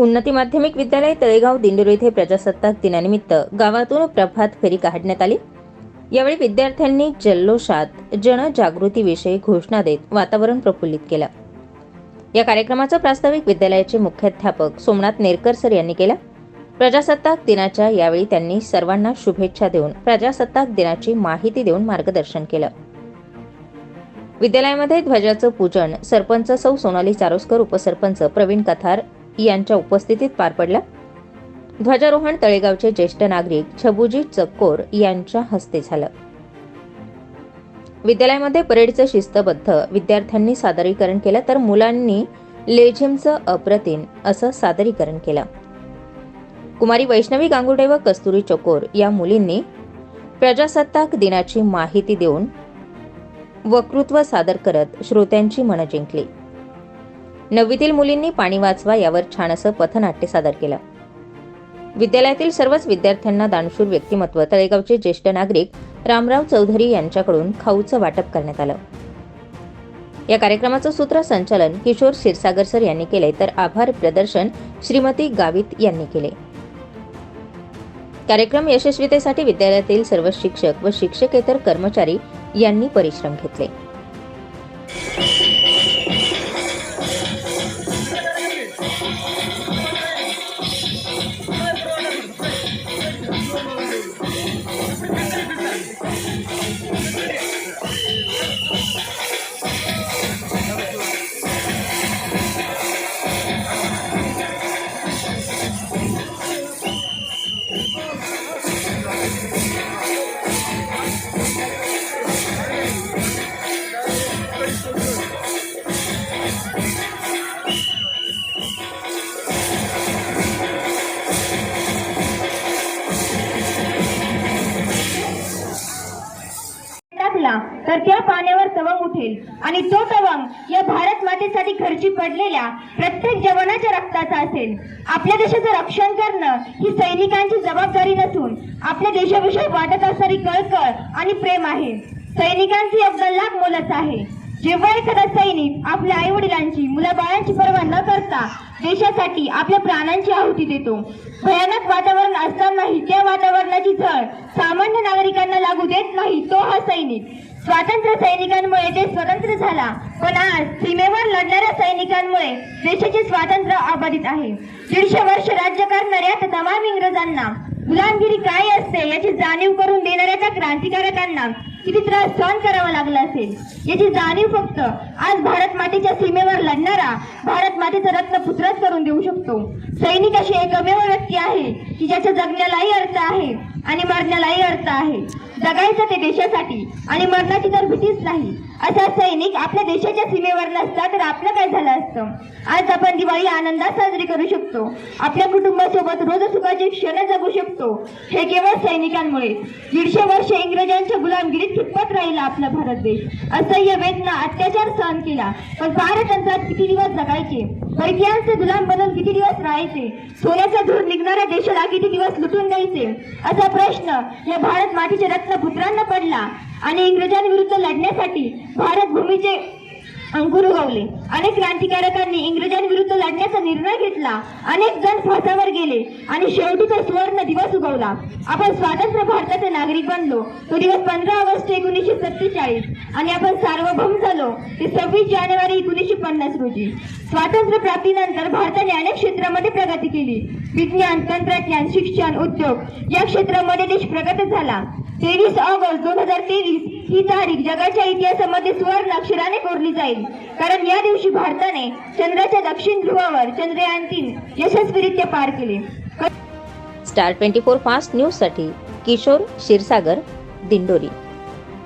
उन्नती माध्यमिक विद्यालय तळेगाव दिंडोरी येथे प्रजासत्ताक दिनानिमित्त गावातून प्रभात फेरी काढण्यात आली. यावेळी विद्यार्थ्यांनी जल्लोषात जनजागृतीविषयी घोषणा देत वातावरण प्रफुल्लित केलं. या कार्यक्रमाचं प्रास्ताविक विद्यालयाचे मुख्याध्यापक सोमनाथ नेरकर सर यांनी केलं. प्रजासत्ताक दिनाच्या यावेळी त्यांनी सर्वांना शुभेच्छा देऊन प्रजासत्ताक दिनाची माहिती देऊन मार्गदर्शन केलं. विद्यालयामध्ये ध्वजाचं पूजन सरपंच सौ सोनाली चारोस्कर उपसरपंच प्रवीण कथार यांच्या उपस्थितीत पार पडला. ध्वजारोहण तळेगावचे ज्येष्ठ नागरिक छबुजी चक्कोर यांच्या हस्ते झालं. विद्यालयामध्ये परेडचं शिस्तबद्ध विद्यार्थ्यांनी सादरीकरण केलं तर मुलांनी लेझिमचं अप्रतिम असं सादरीकरण केलं. कुमारी वैष्णवी गांगुडे व कस्तुरी चकोर या मुलींनी प्रजासत्ताक दिनाची माहिती देऊन वक्तृत्व सादर करत श्रोत्यांची मनं जिंकली. नववीतील मुलींनी पाणी वाचवा यावर छान असं पथनाट्य सादर केलं. विद्यालयातील सर्वच विद्यार्थ्यांना दानशूर व्यक्तिमत्व तळेगावचे ज्येष्ठ नागरिक रामराव चौधरी यांच्याकडून खाऊचं वाटप करण्यात आलं. या कार्यक्रमाचं सूत्रसंचालन किशोर क्षीरसागर सर यांनी केले तर आभार प्रदर्शन श्रीमती गावित यांनी केले. कार्यक्रम यशस्वीतेसाठी विद्यालयातील सर्व शिक्षक व शिक्षकेतर कर्मचारी यांनी परिश्रम घेतले. तवंग आणि तो तवंग या भारत मातेसाठी खर्ची पडलेल्या प्रत्येक जवानाच्या रक्ताचा असेल. आपल्या देशाचं रक्षण करणं ही सैनिकांची जबाबदारी नसून आपल्या देशाविषयी वाटत असणारी कळकळ आणि प्रेम आहे. सैनिकांचे योगदान लाख मोलच आहे. जेव्हा एखादा सैनिक आपल्या आई वडिलांची मुलाबाळांची पर्वा न करता देशासाठी आपल्या प्राणांची आहुती देतो. भयानक वातावरण असतानाही त्या वातावरणाची झळ सामान्य नागरिकांना लागू देत नाही तो हा सैनिक. स्वातंत्र्य सैनिकांमुळे देश स्वतंत्र झाला पण आज सीमेवर लढणाऱ्या सैनिकांमुळे देशाचे स्वातंत्र्य अबाधित आहे. दीडशे वर्ष राज्य करणाऱ्या तमाम इंग्रजांना गुलामगिरी काय असते याची जाणीव करून देणाऱ्या त्या क्रांतिकारकांना किती त्रास सहन करावा लागला असेल. याची जाणीव फक्त आज भारत मातेच्या सीमेवर लढणारा भारत मातेचा रत्न पुत्रच करून देऊ शकतो. सैनिक अशी एकमेव व्यक्ती आहे की ज्याच्या जगण्यालाही अर्थ आहे. आणि मरण्यालाही अर्थ आहे. जगायचं ते देशासाठी आणि मरणाची तर भीतीच नाही. असा सैनिक आपल्या देशाच्या सीमेवर नसता तर आपलं काय झालं असतं? आज आपण दिवाळी आनंदात साजरी करू शकतो. आपल्या कुटुंबासोबत रोज सुखाचे क्षण जगू शकतो. हे केवळ सैनिकांमुळे. दीडशे वर्ष इंग्रजांच्या गुलामगिरीत कितपत राहिला आपला भारत देश? असह्य वेदना अत्याचार सहन केला. पण पारतंत्रात किती दिवस जगायचे? परकीयांचे गुलाम बनून किती दिवस राहायचे? सोन्याचा धूर निघणाऱ्या देशाला किती दिवस लुटून द्यायचे? असा प्रश्न या भारत मातीच्या रत्नपुत्रांना पडला आणि इंग्रजांविरुद्ध लढण्यासाठी भारत भूमीचे अंकुर उगवले. अनेक क्रांतिकारकांनी इंग्रजांविरुद्ध लढण्याचा निर्णय घेतला. अनेक जण फासावर गेले आणि शेवटी तो सुवर्ण दिवस उगवला. आपण स्वातंत्र्य भारताचे नागरिक बनलो. तो दिवस पंधरा ऑगस्ट एकोणीसशे सत्तेचाळीस. आणि आपण सार्वभौम झालो. ते सव्वीस जानेवारी एकोणीसशे पन्नास रोजी. स्वातंत्र्य प्राप्तीनंतर भारताने अनेक क्षेत्रामध्ये प्रगती केली. विज्ञान तंत्रज्ञान शिक्षण उद्योग या क्षेत्रामध्ये देश प्रगत झाला. तेवीस ऑगस्ट दोन हजार तेवीस ही तारीख जगाच्या इतिहासामध्ये सुवर्ण अक्षराने कोरली जाईल. कारण या दिवशी भारताने चंद्राच्या दक्षिण ध्रुवावर चंद्रयान तीन यशस्वीरित्या पार केले. स्टार ट्वेंटी फोर फास्ट न्यूजसाठी किशोर क्षीरसागर दिंडोरी.